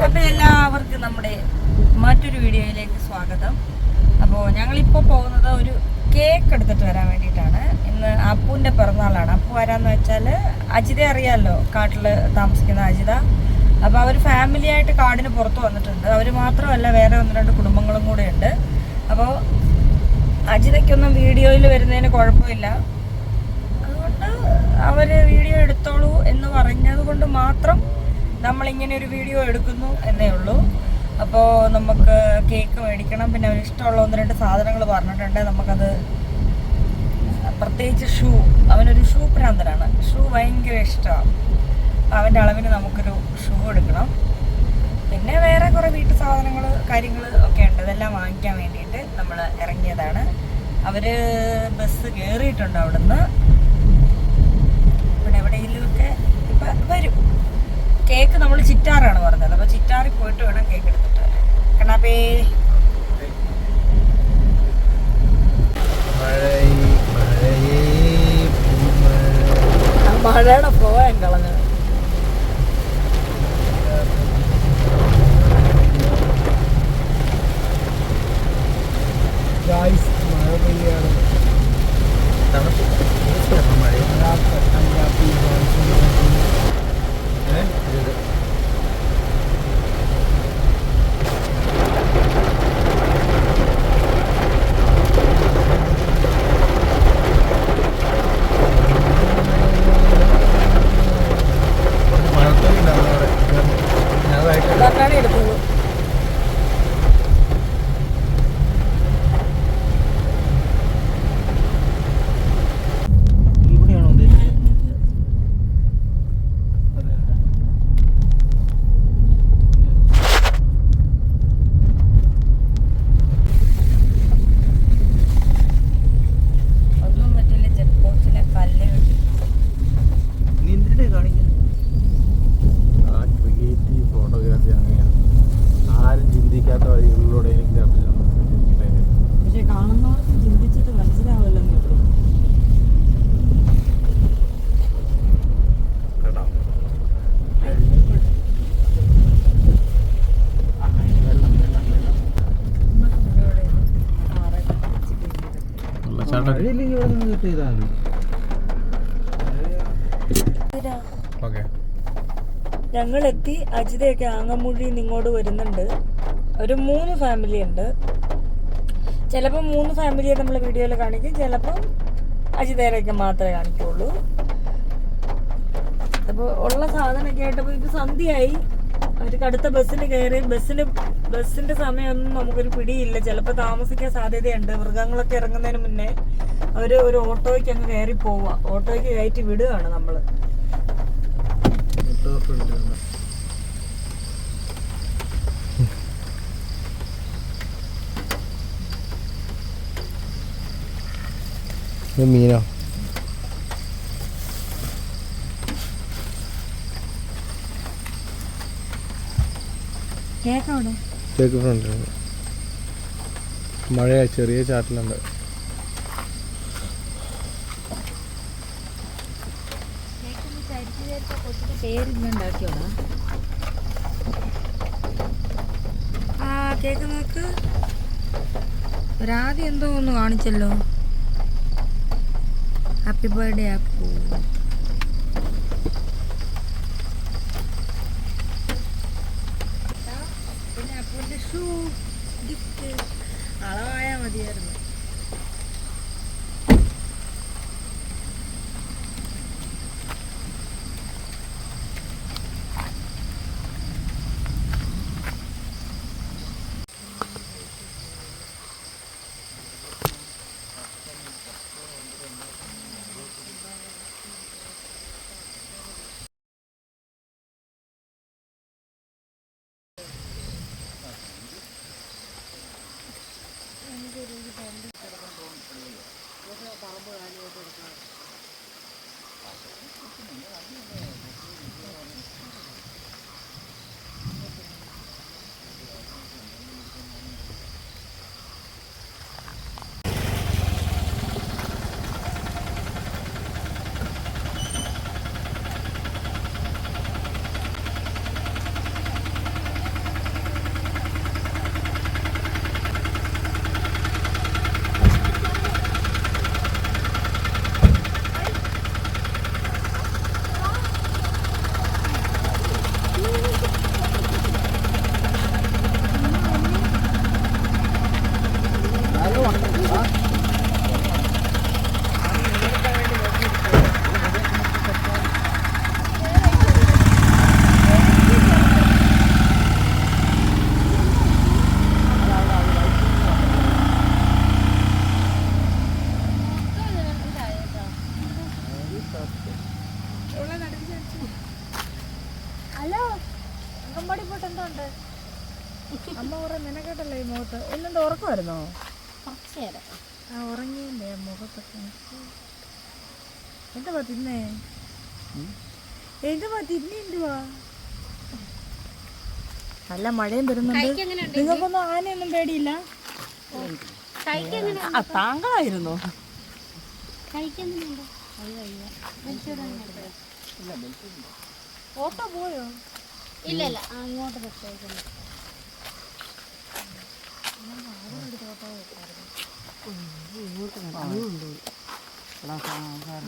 അപ്പൊ എല്ലാവർക്കും നമ്മുടെ മറ്റൊരു വീഡിയോയിലേക്ക് സ്വാഗതം. അപ്പോൾ ഞങ്ങളിപ്പോൾ പോകുന്നത് ഒരു കേക്ക് എടുത്തിട്ട് വരാൻ വേണ്ടിയിട്ടാണ്. ഇന്ന് അപ്പുവിന്റെ പിറന്നാളാണ്. അപ്പു വരാന്ന് വെച്ചാൽ അജിതെ അറിയാലോ കാട്ടിൽ താമസിക്കുന്ന അജിത. അപ്പോൾ ഫാമിലി ആയിട്ട് കാടിന് പുറത്ത് വന്നിട്ടുണ്ട്. അവർ മാത്രമല്ല വേറെ ഒന്ന് രണ്ട് കുടുംബങ്ങളും കൂടെ ഉണ്ട്. അപ്പോൾ അജിതയ്ക്കൊന്നും വീഡിയോയിൽ വരുന്നതിന് കുഴപ്പമില്ല. അതുകൊണ്ട് അവർ വീഡിയോ എടുത്തോളൂ എന്ന് പറഞ്ഞത് കൊണ്ട് മാത്രം നമ്മളിങ്ങനെ ഒരു വീഡിയോ എടുക്കുന്നു എന്നേ ഉള്ളൂ. അപ്പോൾ നമുക്ക് കേക്ക് മേടിക്കണം. പിന്നെ അവർ ഇഷ്ടമുള്ള ഒന്ന് രണ്ട് സാധനങ്ങൾ പറഞ്ഞിട്ടുണ്ട്. നമുക്കത് പ്രത്യേകിച്ച് ഷൂ. അവനൊരു ഷൂ ഭ്രാന്തനാണ് ഷൂ ഭയങ്കര ഇഷ്ടമാണ്. അവന്റെ അളവിന് നമുക്കൊരു ഷൂ എടുക്കണം. പിന്നെ വേറെ കുറേ വീട്ടു സാധനങ്ങൾ കാര്യങ്ങൾ ഒക്കെ ഉണ്ട്. ഇതെല്ലാം വാങ്ങിക്കാൻ വേണ്ടിയിട്ട് നമ്മൾ ഇറങ്ങിയതാണ്. അവർ ബസ് കയറിയിട്ടുണ്ട് അവിടുന്ന്. ഇവിടെ എവിടെയെങ്കിലുമൊക്കെ ഇപ്പം വരും. കേക്ക് നമ്മൾ ചിറ്റാറാണ് പറഞ്ഞത്. അപ്പോൾ ചിറ്റാറിൽ പോയിട്ട് വേണം കേക്ക് എടുത്തിട്ട്. കണ്ണാപ്പേ മഴയുടെ പോവാൻ കളഞ്ഞത് ഗായ്സ് മഴ പെയ്യാണ്. പഞ്ചാബ് പഞ്ചാബി ഞങ്ങൾ എത്തി അജിതയൊക്കെ ആങ്ങമൂഴി നിങ്ങോട് ഇങ്ങോട്ട് വരുന്നുണ്ട്. ഒരു മൂന്ന് ഫാമിലി ഉണ്ട്. ചിലപ്പോൾ മൂന്ന് ഫാമിലിയെ നമ്മൾ വീഡിയോയിൽ കാണിക്കും. ചിലപ്പം അജിതേരൊക്കെ മാത്രമേ കാണിക്കുള്ളൂ. അപ്പോൾ ഉള്ള സാധനമൊക്കെ ആയിട്ടപ്പോൾ ഇത് സന്ധ്യയായി. അവർക്ക് അടുത്ത ബസ്സിന് കയറി ബസ്സിന് ബസ്സിന്റെ സമയമൊന്നും നമുക്കൊരു പിടിയില്ല. ചിലപ്പോൾ താമസിക്കാൻ സാധ്യതയുണ്ട്. മൃഗങ്ങളൊക്കെ ഇറങ്ങുന്നതിന് മുന്നേ അവർ ഒരു ഓട്ടോയ്ക്ക് അങ്ങ് കയറി പോവുക. ഓട്ടോയ്ക്ക് കയറ്റി വിടുകയാണ് നമ്മൾ മീനോ. കേക്കവിടെ കേക്ക് ഫ്രണ്ട് മഴയാ ചെറിയ ചാറ്റലുണ്ട്. ആ കേക്ക് ഒരാദ്യം എന്തോ ഒന്ന് കാണിച്ചല്ലോ. Happy birthday Appu. നല്ല മഴയും വരുന്നുണ്ട്. നിങ്ങൾക്കൊന്നും ആനയൊന്നും പേടിയില്ല? ആ താങ്കളായിരുന്നു. ഓട്ടോ പോയോ? ഇല്ല ഇല്ല. അങ്ങോട്ട്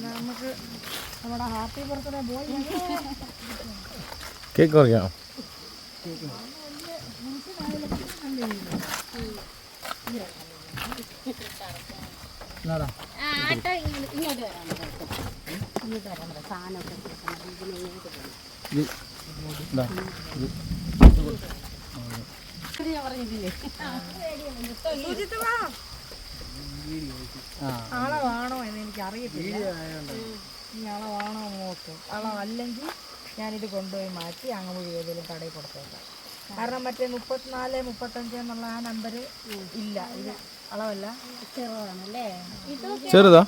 നമുക്ക് നമ്മുടെ ഹാപ്പി ബർത്ത്ഡേ ബോയ് കേക്ക് പറയാം ആട്ടോ ഇങ്ങോട്ട് ഇങ്ങോട്ട് വരാൻ പറ ഇങ്ങോട്ട് വരാൻ പറ സാധനമൊക്കെ കൊടുക്കണം ഇതിന് ഇങ്ങോട്ട് പോകണം പറഞ്ഞിട്ടില്ലേ അളവാണോ എന്ന് എനിക്ക് അറിയത്തില്ല ഈ അളവാണോ നോക്കും. അളവല്ലെങ്കിൽ ഞാനിത് കൊണ്ടുപോയി മാറ്റി അങ്ങ് ഏതെങ്കിലും കടയിൽ കൊടുത്തേക്കാം. കാരണം മറ്റേ മുപ്പത്തിനാല് മുപ്പത്തഞ്ച് എന്നുള്ള ആ നമ്പർ ഇല്ല. ഇത് അളവല്ല. ചെറുതാണല്ലേ? ഇത് ചെറുതാ.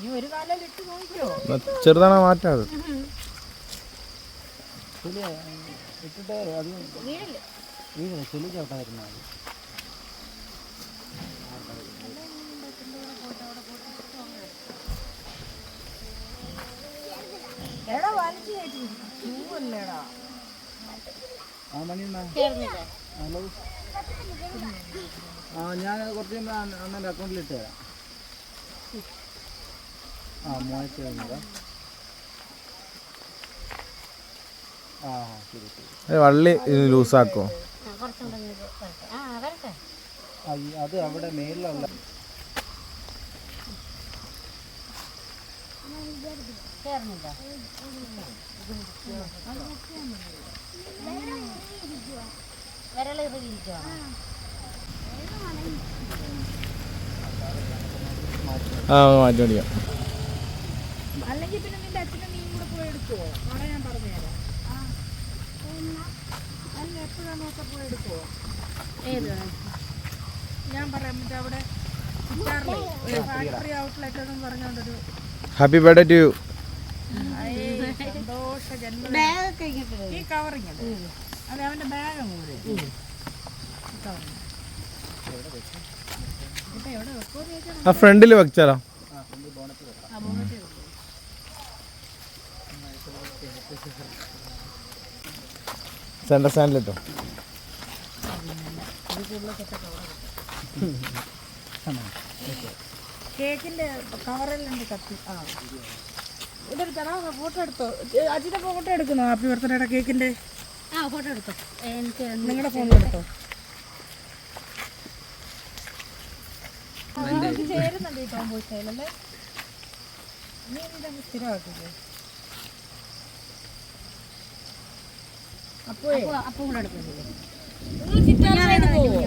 നീ ഒരു കാലം ഇട്ട് നോക്കിയോ ചെറുതാണോ വീടില്ല ചെലി ചവിട്ടാതിരുന്നാ മതി എടാ വലിച്ചു കയറ്റി ചൂവല്ലേടാ ആ ഞാൻ കുറച്ച് കഴിയുമ്പോൾ അക്കൗണ്ടിൽ ഇട്ട് തരാം. ആ എഴുന്നൂറ് ആ ശരി വള്ളി ലൂസാക്കോ അത് അവിടെ മേളിലുള്ള ചേർന്നില്ല? വിരൽ ഇറിയിരിക്കുവാണ് ആ മാറ്റി മേടിക്കാം അല്ലെങ്കിൽ പിന്നെ നിന്റെ അച്ഛനും നീ കൂടെ പോയി എടുക്കുവോ? അവിടെ ഞാൻ പറഞ്ഞുതരാം അല്ല എപ്പോഴാണ് നോക്കാൻ പോയി എടുക്കുവോ? ഏത്? ഞാൻ പറയാം മറ്റേ അവിടെ ഫാക്ടറി ഔട്ട്ലെറ്റ് എന്നും പറഞ്ഞോണ്ടൊരു ഹാപ്പി ബർത്ത്ഡേ ടു യു ഈ കവറിങ് അതെ അവന്റെ ബാഗ് ആ ഫ്രണ്ടിൽ വെച്ചാലോ? സെന്റർ സ്റ്റാൻഡിലിട്ടോ കേക്കിന്റെ കവറിലുണ്ട് കത്തി. ആ. ഫോട്ടോ എടുത്തോ? അജിന്റെ ഫോട്ടോ എടുക്കുന്നോ? ഹാപ്പി ബർത്ത്ഡേയുടെ കേക്കിന്റെ ആ ഫോട്ടോ എടുത്തോ. എനിക്ക് നിങ്ങളുടെ ഫോണിൽ എടുത്തോ? ചേരുന്നുണ്ട് ഈ ടോംബോ സ്റ്റൈലല്ലേ നീ ഇതങ്ങ് സ്ഥിരമാക്കില്ലേ അപ്പോ അപ്പൊ അപ്പം കൂടെ എടുക്കുന്നില്ലേ നിങ്ങൾ ചിറ്റാറായിട്ട് പോവോ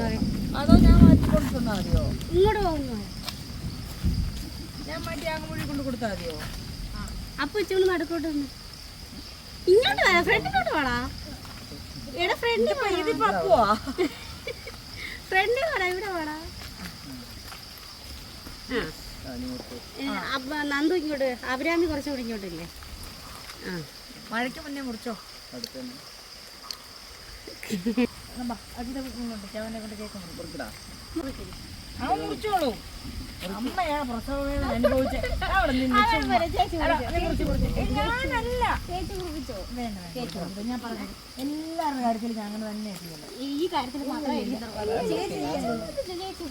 അതോ ഞാൻ മാറ്റി മതിയോ? ഇങ്ങോട്ട് പോകുന്നു ഞാൻ മാറ്റി അങ്ങ് കൊണ്ട് കൊടുത്താൽ മതിയോ? അപ്പൊ ഇച്ചിരി നടക്കോട്ട് വന്നു. ഇങ്ങോട്ട് വരാ ഫ്രണ്ടിലോട്ട് വേടാ. എടാ ഫ്രണ്ട് ഫ്രണ്ട് വേടാ ഇവിടെ വേടാ. അപ്പൊ നന്ദു ഇങ്ങോട്ട് അഭിരാമി കുറച്ചുകൂടി ഇങ്ങോട്ടില്ലേ ആ. മഴയ്ക്ക് മുന്നേ മുറിച്ചോ? അതിന്റെ കൊണ്ട് കേൾക്കാം മുറിക്കും. കൊടുക്കടാ അവൻ മുറിച്ചോളൂ അമ്മയാ പ്രസവവേദന അനുഭവിച്ച. അവിടെ ഞാനല്ല. ചേച്ചി കുറിപ്പിച്ചോ വേണ്ട വേണ്ട. ഞാൻ പറഞ്ഞു എല്ലാവരുടെ കാര്യത്തിൽ ഞാൻ അങ്ങനെ തന്നെ ഈ കാര്യത്തിൽ മാത്രമേ ചേച്ചി ചേച്ചി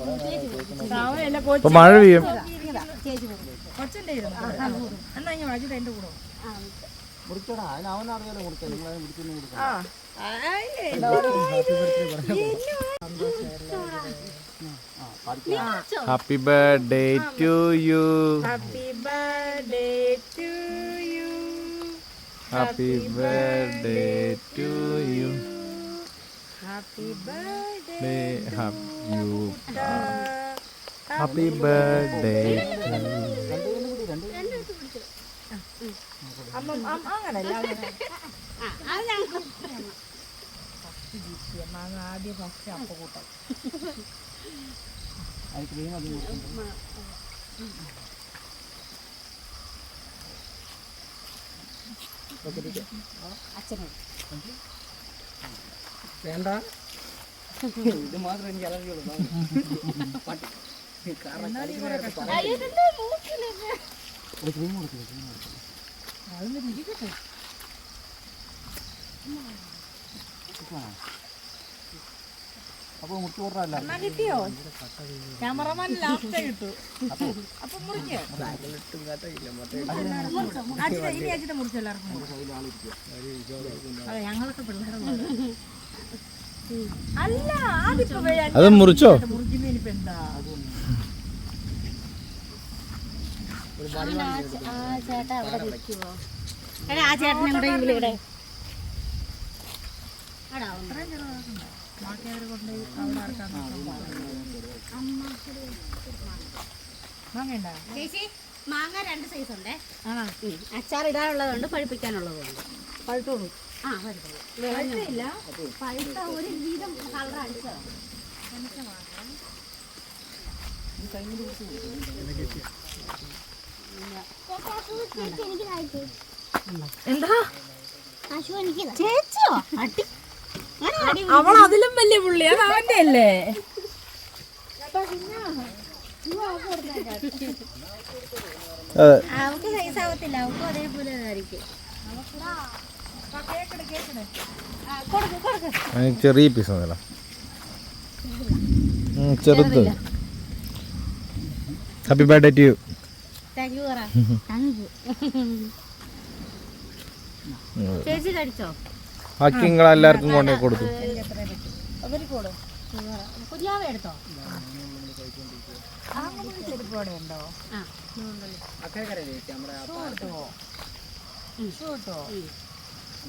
മഴ പെയ്യും. ചേച്ചി കൊച്ചന്റെ ഇരുന്നു എന്നാ ഞാൻ വാജിത എന്റെ കൂടെ ആ. മുറിക്കടാ അതിന് അവനറിയാലോ മുറിക്കാൻ. നിങ്ങളെ മുറിച്ചൊന്നും കൊടുക്കാം ആ. Happy birthday to you happy birthday to you happy birthday to you happy birthday. Happy happy birthday അങ്ങനല്ല അങ്ങനെ ആദ്യം ഫസ്റ്റ് അപ്പ കൂട്ടം അത് ക്രീം അധികം കൊടുക്കുന്നുണ്ട്. വേണ്ട ഇത് മാത്രം എനിക്ക് അലർജി ഉള്ളൂ പട്ടി അപ്പോൾ മുറിച്ചു എന്നാ കിട്ടിയോ? ക്യാമറമാൻ ലാസ്റ്റ് കിട്ടു. അപ്പൊ മുറിക്കോ. അച്ഛനെ ഇനി അച്ഛനെ മുറിച്ചു എല്ലാവർക്കും കൊടുക്ക്. അതെ ഞങ്ങളൊക്കെ അല്ല അതിപ്പോ അത് മുറിച്ചോ? മുറിക്കുന്നതിനിപ്പോ എന്താ? ആ ചേട്ടാ അവിടെ ആ ചേട്ടനെ കൂടെ ഇവിടെ. ഇവിടെ അത്രയും ഒന്ന്. ബാക്കി അവിടെ ചേച്ചി മാങ്ങ രണ്ട് സൈസ് ഉണ്ടേ. ആണോ? അച്ചാർ ഇടാനുള്ളതുണ്ട് പഴുപ്പിക്കാനുള്ളതുണ്ട്. പഴുത്തോളൂ. ആ വെള്ളമില്ല പഴുത്ത ഒരു വീതം കളർ അടിച്ചതാണ് എന്താ? ചേച്ചിയോ? അടി അവൾ അതിലും വലിയ പുള്ളി അത് അവന്റെ അല്ലേ അതെ. അവൾക്ക് സൈസ് ആവത്തില്ല അവൾക്കും അതേപോലെ ചെറിയ പീസ് ഉം, ചെറുത്. Happy birthday to you thank you പറ. താങ്ക് യു ചേച്ചി കടിച്ചോ ബാക്കി നിങ്ങൾ എല്ലാവർക്കും കൊണ്ടു കൊടുത്തു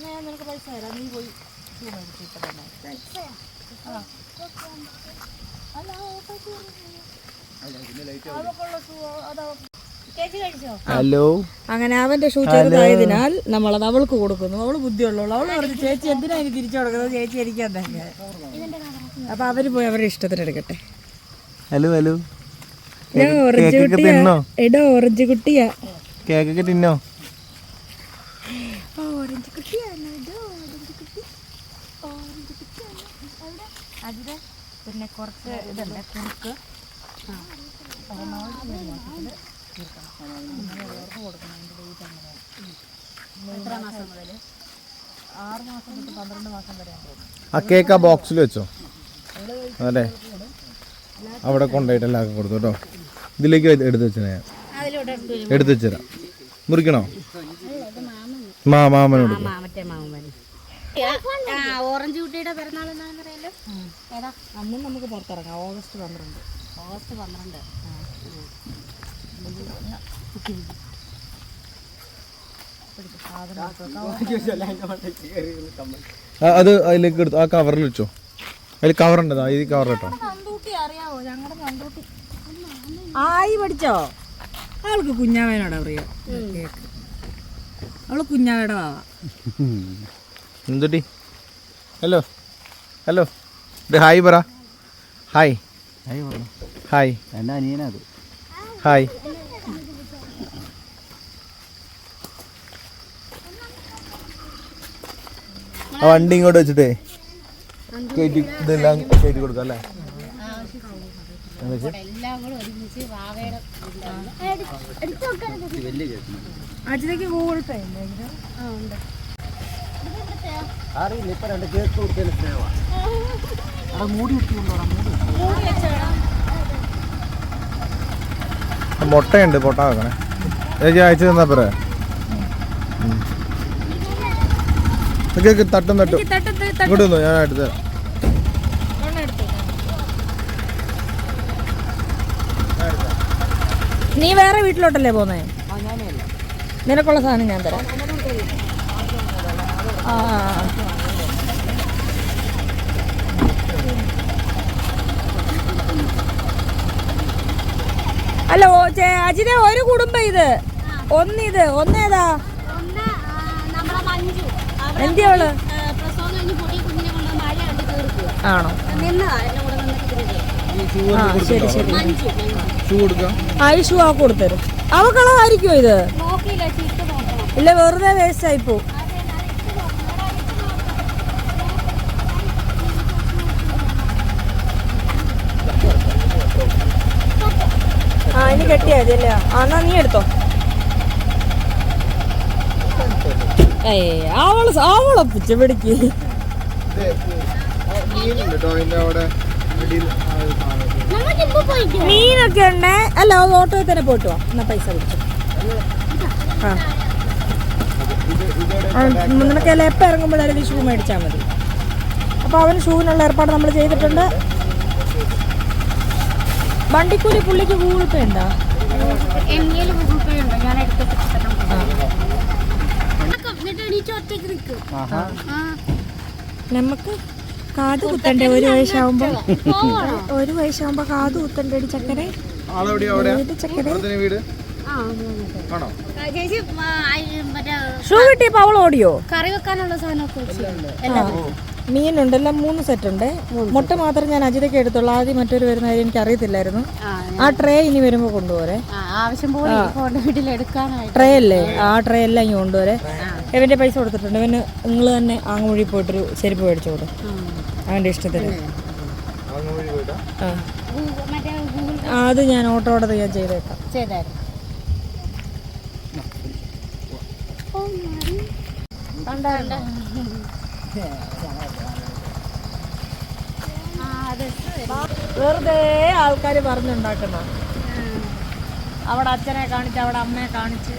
ഞാൻ പൈസ തരാം നീ പോയി അതാ ഹലോ. അങ്ങനെ അവന്റെ ഷൂ ചെറുതായതിനാൽ നമ്മളത് അവൾക്ക് കൊടുക്കുന്നു. അവൾ ബുദ്ധിയുള്ളൂ അവൾ പറഞ്ഞു ചേച്ചി എന്തിനാ എനിക്ക് തിരിച്ചു കൊടുക്കുന്നത്? ചേച്ചി എനിക്ക് തന്നെ അപ്പൊ അവർ പോയി അവരുടെ ഇഷ്ടത്തിന് എടുക്കട്ടെ. Hello hello. ഞാൻ ഓറഞ്ച് കുട്ടിയാ. എടോ ഓറഞ്ച് കുട്ടിയാ. കേക്കൊക്കെ തിന്നോ? ഓറഞ്ച് കുട്ടിയാണ് ഇത് ഓറഞ്ച് കുട്ടി. ഓറഞ്ച് കുട്ടിയാണ് അവിടെ? അതിന് പിന്നെ കുറച്ച് ഇതുണ്ട് കുറുക്ക്. എത്ര ആ കേക്ക് ആ ബോക്സിൽ വെച്ചോ? അതെ. അവിടെ കൊണ്ടുപോയിട്ട് എല്ലാവർക്കും കൊടുത്തു കേട്ടോ. ഇതിലേക്ക് എടുത്തു എടുത്ത് വെച്ചാ ഞാൻ അതിലൂടെ എടുത്തു വരും എടുത്ത് വെച്ചുതരാം. മുറിക്കണോ? മാ മാമന് കൊടുക്കും. മാമൻ വരും ആ ഓറഞ്ച് കുട്ടിയുടെ പിറന്നാൾ എന്നാണെന്ന് പറയാലോ ഏതാ? അന്നും നമുക്ക് പുറത്തിറങ്ങാം. ഓഗസ്റ്റ് പന്ത്രണ്ട്. ഓഗസ്റ്റ് പന്ത്രണ്ട്. ആ, അത് അതിലേക്ക് എടുത്തു ആ കവറിൽ വെച്ചോ. അതിൽ കവറുണ്ടതാ ഈ കവർ കേട്ടോ ആയി പഠിച്ചോ? അവൾക്ക് കുഞ്ഞാവേനോടാ പ്രിയ. അവൾ കുഞ്ഞാവേടെ വാവ. എന്തുട്ടി ഹലോ. ഹലോ. ഇത് ഹായ് പറ. ഹായ്. Hi hi. ഹായ്. ആ വണ്ടി ഇങ്ങോട്ട് വെച്ചിട്ടേ. കയറ്റി ഇതെല്ലാം കയറ്റി കൊടുക്കാം അല്ലേ? ഗൂഗിൾ പേ അറിയില്ല ഇപ്പൊ രണ്ട് കേക്ക് കൊടുത്തതിന് സ്നേഹമാണ് അവിടെ മൂടി മുട്ടയുണ്ട് പൊട്ട വെക്കണേ. ചേച്ചി അയച്ചു തന്നാ പോരെ കേക്ക് തട്ടും തട്ടും. ഇങ്ങോട്ട് വന്നു ഞാൻ എടുത്ത് നീ വേറെ വീട്ടിലോട്ടല്ലേ പോന്നേ? നിനക്കുള്ള സാധനം ഞാൻ തരാം. ആ അല്ല അജിത ഒരു കുടുംബം ഇത്. ഒന്നിത്. ഒന്നേതാ? തീർക്കുക ആണോ. ആ ശരി ശരി. മഞ്ജു ഷൂ കൊടുക്കാം. ആയുഷു ആ കൊടുത്തരും. അവക്കളായിരിക്കും ഇത്? ഇല്ല വെറുതെ വേസ്റ്റ് ആയി പോ ആ ഇനി കെട്ടിയാ മതി അല്ലേ? ആ എന്നാ നീ എടുത്തോ. അവൾ അവളെ പിച്ച പിടിക്ക്. മീനൊക്കെ ഉണ്ടേ. അല്ല അത് ഓട്ടോയിൽ തന്നെ പോയിട്ട് വാ. എന്നാ പൈസ പിടിച്ചു ആ. നിനക്കല്ല എപ്പോൾ ഇറങ്ങുമ്പോഴായാലും ഷൂ മേടിച്ചാൽ മതി. അപ്പോൾ അവന് ഷൂവിനുള്ള ഏർപ്പാട് നമ്മൾ ചെയ്തിട്ടുണ്ട്. വണ്ടിക്കൂലി പുള്ളിക്ക് ഗൂഗിൾ പേ ഉണ്ടോ? ഗൂഗിൾ പേ ഉണ്ടോ. ഞാൻ എടുത്തിട്ട് ഒറ്റയ്ക്ക് നിൽക്കും. നമുക്ക് കാത് കുത്തണ്ടേ? ഒരു വയസ്സാവുമ്പോ ഒരു വയസ്സാവുമ്പോ കാത് കുത്തണ്ടേ ചക്കരെ? ഷൂ കിട്ടിയപ്പോൾ അവൾ ഓടിയോ? കറി വെക്കാനുള്ള സാധനമൊക്കെ വെച്ചിട്ടുണ്ട് ആ. മീനുണ്ട് എല്ലാം മൂന്ന് സെറ്റ് ഉണ്ട്. മുട്ട മാത്രം ഞാൻ അജിതയ്ക്ക് എടുത്തുള്ളൂ. ആദ്യം മറ്റൊരു വരുന്ന കാര്യം എനിക്ക് അറിയത്തില്ലായിരുന്നു ആ, ട്രേ ഇനി വരുമ്പോ കൊണ്ടുപോരെ. ട്രേ അല്ലേ? ആ ട്രേ എല്ലാം ഇനി കൊണ്ടുവരെ ഇവന്റെ പൈസ കൊടുത്തിട്ടുണ്ട്. ഇവന് നിങ്ങൾ തന്നെ ആങ്ങുമൊഴി പോയിട്ടൊരു ചെരുപ്പ് മേടിച്ചു കൊടു അവന്റെ ഇഷ്ടത്തിന്. ആ. അത് ഞാൻ ഓട്ടോ ഓർഡർ ഞാൻ ചെയ്തേക്കാം. വെറുതെ ആൾക്കാർ പറഞ്ഞുണ്ടാക്കുന്ന അവിടെ അച്ഛനെ കാണിച്ച് അവിടെ അമ്മയെ കാണിച്ച്.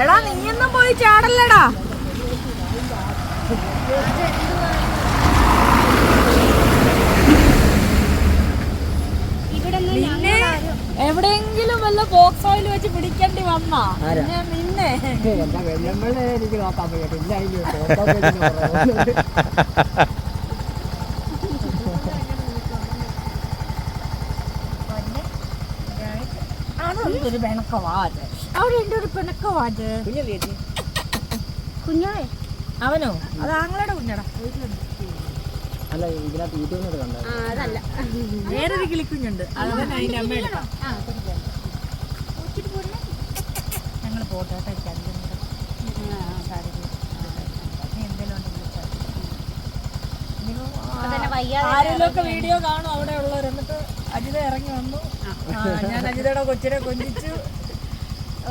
എടാ നീയൊന്നും പോയി ചാടല്ലടാ. നിന്നെ എവിടെയെങ്കിലും വല്ല ബോക്സ് ഓയിൽ വെച്ച് പിടിക്കേണ്ടി വന്നാ? പിന്നെ നിന്നെ. എനിക്ക് നോക്കാൻ പറ്റില്ല ഇല്ല അതൊരു ഒരു അവിടെ ഉണ്ട് കുഞ്ഞല്ലേ കുഞ്ഞോളെ അവനോ? അത് ആങ്ങളുടെ കുഞ്ഞടാ. അല്ല ഇതിനകത്ത് അതല്ല. വേറൊരു കിളിക്കുഞ്ഞുണ്ട്. അത് ഞങ്ങൾ പോട്ടെ. കേട്ടോ, ആരെങ്കിലുമൊക്കെ വീഡിയോ കാണും അവിടെ ഉള്ളവർ. എന്നിട്ട് അജിത ഇറങ്ങി വന്നു. ഞാൻ അജിതയുടെ കൊച്ചിനെ കൊഞ്ചിച്ചു.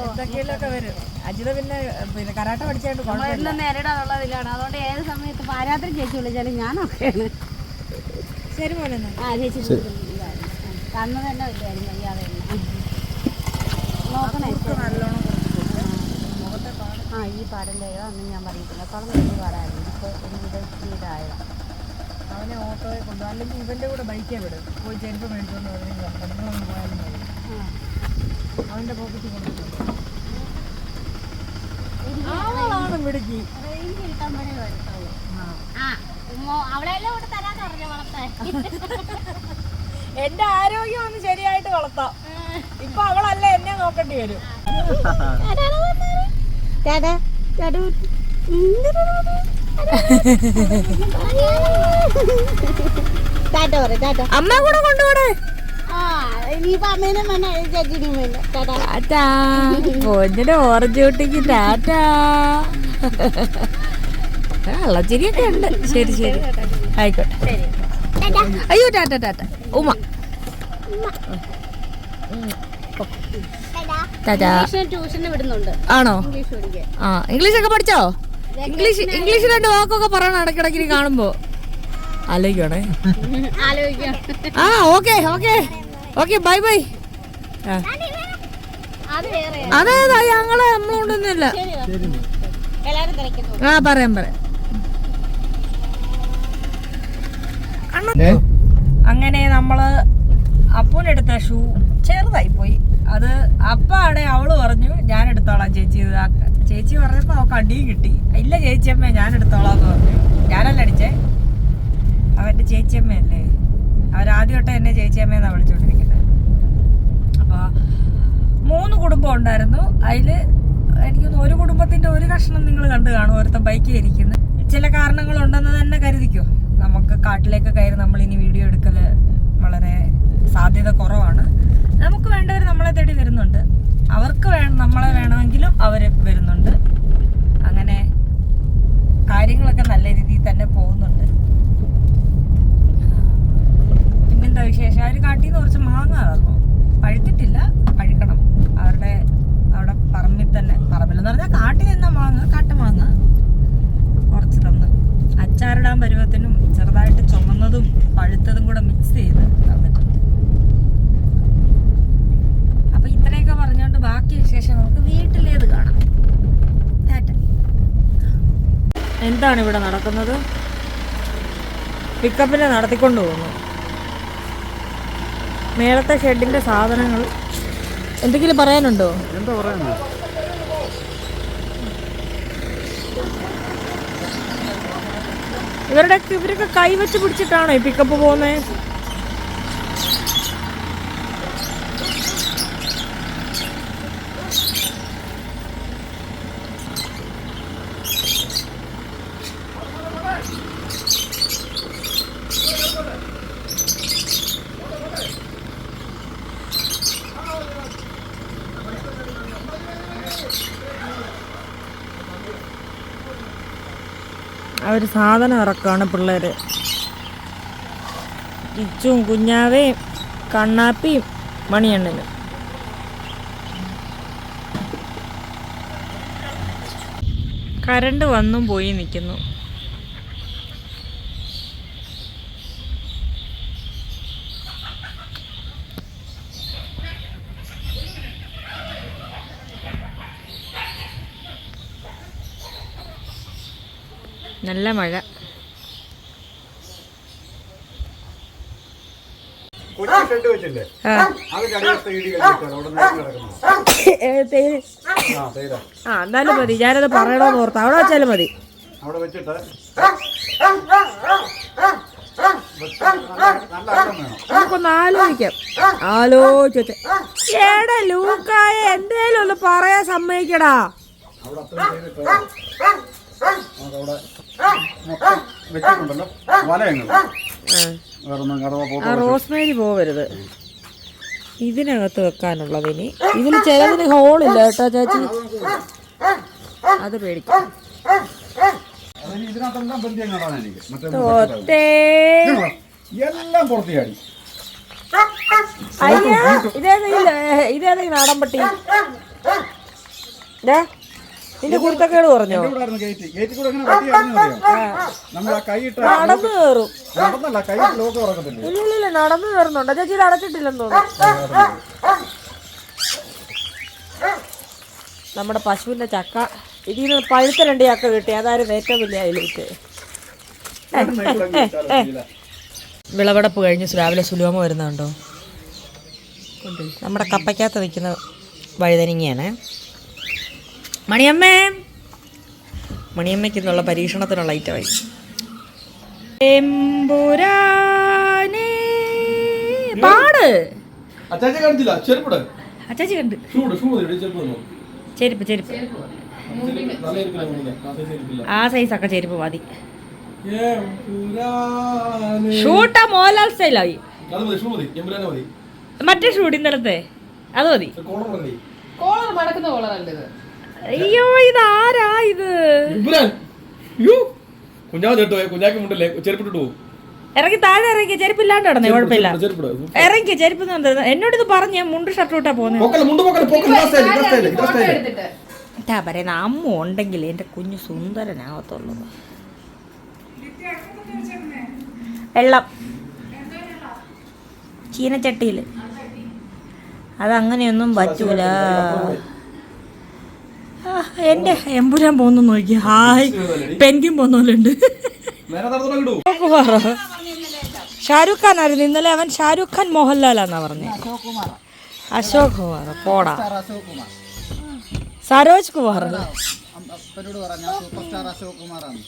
എന്തൊക്കെയൊക്കെ വരും? അജിത പിന്നെ പിന്നെ കരാട്ട പഠിച്ചായിട്ട് കുഴപ്പമില്ല. എന്നും നേരിടാനുള്ളതിലാണ്. അതുകൊണ്ട് ഏത് സമയത്ത് പാരാത്രം ചേച്ചി വിളിച്ചാലും ഞാൻ ഒക്കെയാണ് ശരി പോലെ എന്നാ. ആ ചേച്ചി കണ്ണ് തന്നെ ഇല്ലായിരുന്നു തന്നെ. നോക്കണേ. നല്ലോണം ആ ഈ പാടല്ലേ അന്ന് ഞാൻ പറയത്തില്ല തുറന്നു വലിയ പാടായിരുന്നു. ഇപ്പോൾ എനിക്കിത് ഇതായതാണ് അവനെ ഓട്ടോയെ കൊണ്ടു അല്ലെങ്കിൽ ഇവന്റെ കൂടെ ബൈക്കേ വിടും പോയി ചെരുപ്പ് മേടിച്ചോണ്ട് വരണമെങ്കിൽ പോയാലും മതി. അവന്റെ പോക്കറ്റിൽ കൊണ്ടുപോകും അവളാണ് മിടുക്കി. റേഞ്ച് കിട്ടാൻ പണി വരുത്തുള്ളൂ. ആ. ഉമ്മോ- അവളെല്ലാം ഇവിടെ തരാൻ പറഞ്ഞു വളർത്താൻ എന്റെ ആരോഗ്യം ഒന്ന് ശരിയായിട്ട് വളർത്താം. ഇപ്പൊ അവളല്ല എന്നെ നോക്കേണ്ടി വരും. അമ്മ കൂടെ കൊണ്ടുപോടെ. ടാറ്റ പൊന്നിന് ഓറഞ്ച് കുട്ടിക്ക് ടാറ്റാ വെള്ളച്ചിരിയൊക്കെ ഉണ്ട്. ശരി ശരി. ആയിക്കോട്ടെ. അയ്യോ ടാറ്റ ടാറ്റ ഉമ്മ. ആണോ? ആ ഇംഗ്ലീഷ് ഒക്കെ പഠിച്ചോ ഇംഗ്ലീഷ് ഇംഗ്ലീഷ് രണ്ട് വാക്കൊക്കെ പറയണം ഇടയ്ക്കിടയ്ക്ക് കാണുമ്പോ. ആലോചിക്കണേ. ആ okay okay. Okay bye bye. അത് അതെ ഞങ്ങൾ നമ്മളോണ്ടൊന്നുമില്ല ആ പറയാം പറയാം. അങ്ങനെ നമ്മൾ അപ്പൂനെടുത്ത ഷൂ ചെറുതായി പോയി. അത് അപ്പാടെ അവൾ പറഞ്ഞു ഞാൻ എടുത്തോളാം ചേച്ചി. ഇത് ചേച്ചി പറഞ്ഞപ്പോ അവൾക്ക് അടിയും കിട്ടി. ഇല്ല ചേച്ചിയമ്മേ ഞാൻ എടുത്തോളാന്ന് പറഞ്ഞു. ഞാനല്ല അടിച്ചേ. അവന്റെ ചേച്ചിയമ്മയല്ലേ? അവരാദ്യമായിട്ട് എന്നെ ചേച്ചിയമ്മയെന്നാണ് വിളിച്ചുകൊണ്ടിരിക്കുന്നത് അപ്പോൾ മൂന്ന് കുടുംബം ഉണ്ടായിരുന്നു. അതിൽ എനിക്ക് ഒരു കുടുംബത്തിന്റെ ഒരു കഷ്ണം നിങ്ങൾ കണ്ടു കാണും ഒരുത്തൻ ബൈക്കിൽ ഇരിക്കുന്നത് ചില കാരണങ്ങളുണ്ടെന്ന് തന്നെ കരുതിക്കോ. നമുക്ക് കാട്ടിലേക്ക് കയറി നമ്മൾ ഇനി വീഡിയോ എടുക്കൽ വളരെ സാധ്യത കുറവാണ്. നമുക്ക് വേണ്ടവർ നമ്മളെ തേടി വരുന്നുണ്ട്. അവർക്ക് വേ നമ്മളെ വേണമെങ്കിലും അവർ വരുന്നുണ്ട്. അങ്ങനെ കാര്യങ്ങളൊക്കെ നല്ല രീതിയിൽ തന്നെ പോകുന്നുണ്ട്. പിന്നെന്താ വിശേഷം. അവർ കാട്ടിൽ നിന്ന് കുറച്ച് മാങ്ങ തന്നു. പഴുത്തിട്ടില്ല പഴുക്കണം. അവരുടെ അവിടെ പറമ്പിൽ തന്നെ പറമ്പിലെന്ന് പറഞ്ഞാൽ കാട്ടിൽ നിന്ന മാങ്ങ കാട്ടുമാങ്ങ കുറച്ച് തന്നു. അച്ചാറിടാൻ പരുവത്തിനും ചെറുതായിട്ട് ചുമന്നതും പഴുത്തതും കൂടെ മിക്സ് ചെയ്ത് തന്നിട്ടുണ്ട്. അപ്പൊ ഇത്രയൊക്കെ പറഞ്ഞുകൊണ്ട് ബാക്കി വിശേഷം നമുക്ക് വീട്ടിലേത് കാണാം. എന്താണ് ഇവിടെ നടക്കുന്നത്? പിക്കപ്പിനെ നടത്തിക്കൊണ്ട് പോകുന്നു. മേളത്തെ ഷെഡിന്റെ സാധനങ്ങൾ എന്തെങ്കിലും പറയാനുണ്ടോ? എന്താ പറയാനോ ഇവരുടെ ഇവരൊക്കെ കൈവച്ച് പിടിച്ചിട്ടാണോ ഈ പിക്കപ്പ് പോകുന്നത് അവർ സാധനം ഇറക്കുകയാണ് പിള്ളേർ ഇച്ചും കുഞ്ഞാവേയും കണ്ണാപ്പിയും മണിയണ്ണനും. കരണ്ട് വന്നും പോയി നിൽക്കുന്നു നല്ല മഴ കൊച്ചു ഷെഡ് വെച്ചില്ലേ ആ. അതിന്റെ അടിയത്തെ ഇടി കഴിഞ്ഞിട്ടാണ് അവിടെ നിരന്ന് കിടക്കുന്നത് ഏ, തേയില. ആ മഴ. ആ. എന്നാലും മതി. ഞാനത് പറയണമെന്ന് ഓർത്ത്. അവിടെ വെച്ചാലും മതി. അവിടെ വെച്ചിട്ട് നല്ല നല്ല നമുക്കൊന്ന് ആലോചിക്കാം. ആലോചിച്ചിട്ട് എടാ ലൂക്കായ എന്തേലും ഒന്ന് പറയാൻ സമ്മതിക്കടാ. നമുക്കവിടെ മൊത്തം വെച്ചിട്ടുണ്ടല്ലോ കടവ ആ റോസ്മേരി പോവരുത്. ഇതിനകത്ത് വെക്കാനുള്ളതിന് ഇതിൽ ചിലതിന് ഹോളില്ല കേട്ടോ ചേച്ചി. അത് പേടിക്കും. അതിന് ഇതിനകത്തെല്ലാം ബന്ധിയം കാണാൻ എനിക്ക് മറ്റേ ഒത്തേ എല്ലാം പുറത്ത് ചാടി. അയ്യാ ഇതേതെങ്കിലും ഇതേതെങ്കിലും നാടൻ പട്ടി? ദേ, നിന്റെ കുരുത്തക്കേട് പറഞ്ഞോ? നടന്നു കയറും. നടന്നല്ല കൈയിട്ട് ലോക്ക് തുറക്കത്തില്ലേ? ഇല്ല ഇല്ല ഇല്ല നടന്നു കയറുന്നുണ്ട്. ചേച്ചി അടച്ചിട്ടില്ലെന്ന് തോന്നുന്നു. നമ്മുടെ പശുവിന്റെ ചക്ക. ഇതിൽ നിന്ന് പഴുത്ത രണ്ട് ചക്ക കിട്ടി. അതായിരുന്നു ഏറ്റവും വലിയ അതിലേക്ക്. വിളവെടുപ്പ് കഴിഞ്ഞ് രാവിലെ സുലോമ വരുന്നുണ്ടോ? നമ്മുടെ കപ്പയ്ക്കകത്ത് നിൽക്കുന്ന വഴുതനങ്ങയാണ്. മണിയമ്മേ. മണിയമ്മയ്ക്ക് ഇന്നുള്ള പരീക്ഷണത്തിനുള്ള ഐറ്റമായി എമ്പുരാനേ. പാട്. അച്ചാച്ചി കണ്ടില്ല അച്ചാച്ചി കണ്ട്. ചെരുപ്പ് ചെരുപ്പ് ആ നല്ല ഒക്കെ ചെരുപ്പ് മതി. ഷൂട്ടാ മോഹൻലാൽ സ്റ്റൈലായി മറ്റേ ഷൂട്ട് ഇന്നലത്തെ അത് മതി. കോളർ മടക്കുന്ന കോളറല്ല അയ്യോ ഇതാരാ ആരാ ഇത് കുഞ്ഞാവ് ചേട്ടോ കുഞ്ഞാക്ക് മുണ്ടല്ലേ ചെരുപ്പിട്ടു ഇറങ്ങി താഴെ ഇറങ്ങി ചെരുപ്പില്ലാണ്ട് നടന്നേ? കുഴപ്പമില്ല. ഇറങ്ങി ചെരുപ്പ് എന്നോട് ഇത് പറഞ്ഞ മുണ്ട് ഷർട്ട് ഇട്ടാ പോകുന്നത് എന്താ പറയുന്ന അമ്മ ഉണ്ടെങ്കിൽ എന്റെ കുഞ്ഞു സുന്ദരനാകത്തുള്ളൂ. വെള്ളം. ചീനച്ചട്ടിയിൽ അതങ്ങനെയൊന്നും പറ്റൂല. ആ, എന്റെ എമ്പുരാൻ പോന്നു നോക്കി. ഹായ്. പെൻഗിൻ പോന്നോലുണ്ട് ഷാരൂഖ് ഖാൻ ആയിരുന്നു. ഇന്നലെ അവൻ ഷാരൂഖ് ഖാൻ മോഹൻലാലാന്നാ പറഞ്ഞു. അശോക് കുമാർ. പോടാ. സരോജ് കുമാർ.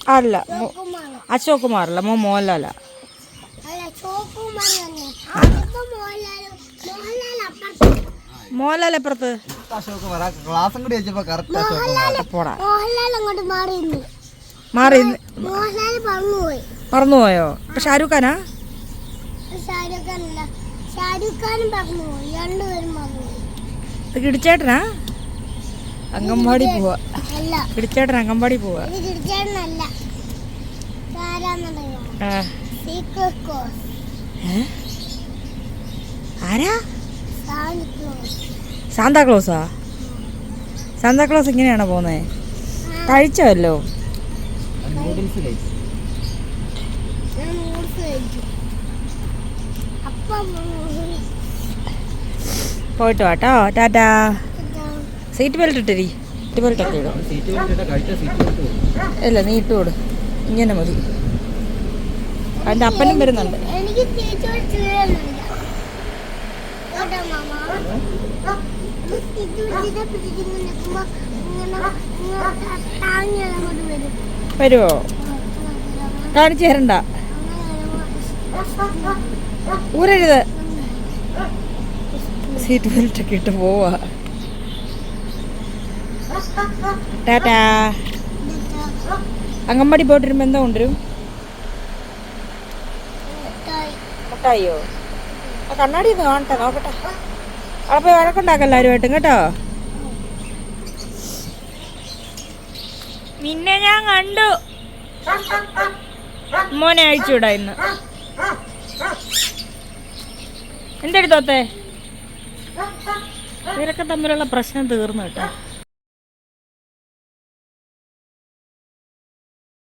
അല്ല അശോക് കുമാർ അല്ല മോ മോഹൻലാലാ. മോഹൻലാൽ വരാ ക്ലാസ്സും കൂടി വെച്ചപ്പോ കറക്റ്റ് മാറി മറന്നുപോയോ ഷാരൂഖ് ഖാനാ? കിടിച്ചേട്ടനാ? അംഗൻവാടി പോവാ. കിടിച്ചേട്ടൻ അംഗൻവാടി പോവാ. ആരാ? സാന്താക്ലോസാ സാന്താക്ലോസ് സാന്താ ക്ലോസ് എങ്ങനെയാണ് പോകുന്നത് കഴിച്ചു പോയിട്ട് വാട്ടോ ടാറ്റാ. സീറ്റ് ബെൽറ്റ് ഇട്ടിരി. സീറ്റ് ബെൽറ്റ് ഒക്കെ ഇടും. ഇല്ല നീ ഇട്ട് കൊടു. ഇങ്ങനെ മതി. അതിന്റെ അപ്പനും വരുന്നുണ്ട്. എനിക്ക് ടീച്ചർ ചീഴുന്നില്ല കേട്ടോ മാമ ടീച്ചർ പിടിക്കുന്ന നിൽക്കുമ്പോ ഇങ്ങനെ ഇങ്ങനെ താങ്ങി അങ്ങോട്ട് വരും വരുമോ കാണിച്ചു തരണ്ട ഊരരുത് സീറ്റ് ബെൽറ്റ് ഒക്കെ ഇട്ട് പോവാ. ടാറ്റാ. അംഗൻവാടി പോയിട്ട് വരുമ്പോൾ എന്താ കൊണ്ടുവരും? മുട്ടായിയോ? കണ്ണാടി ഒന്ന് കാണട്ടെ നോക്കട്ടെ അവിടെ പോയി വഴക്കുണ്ടാക്കാം എല്ലാവരുമായിട്ടും കേട്ടോ? നിന്നെ ഞാൻ കണ്ടു. മോനെ അഴിച്ചുവിടാ ഇന്ന്. എന്തെടുത്തോത്തെ ഇവരൊക്കെ തമ്മിലുള്ള പ്രശ്നം തീർന്നു കേട്ടോ.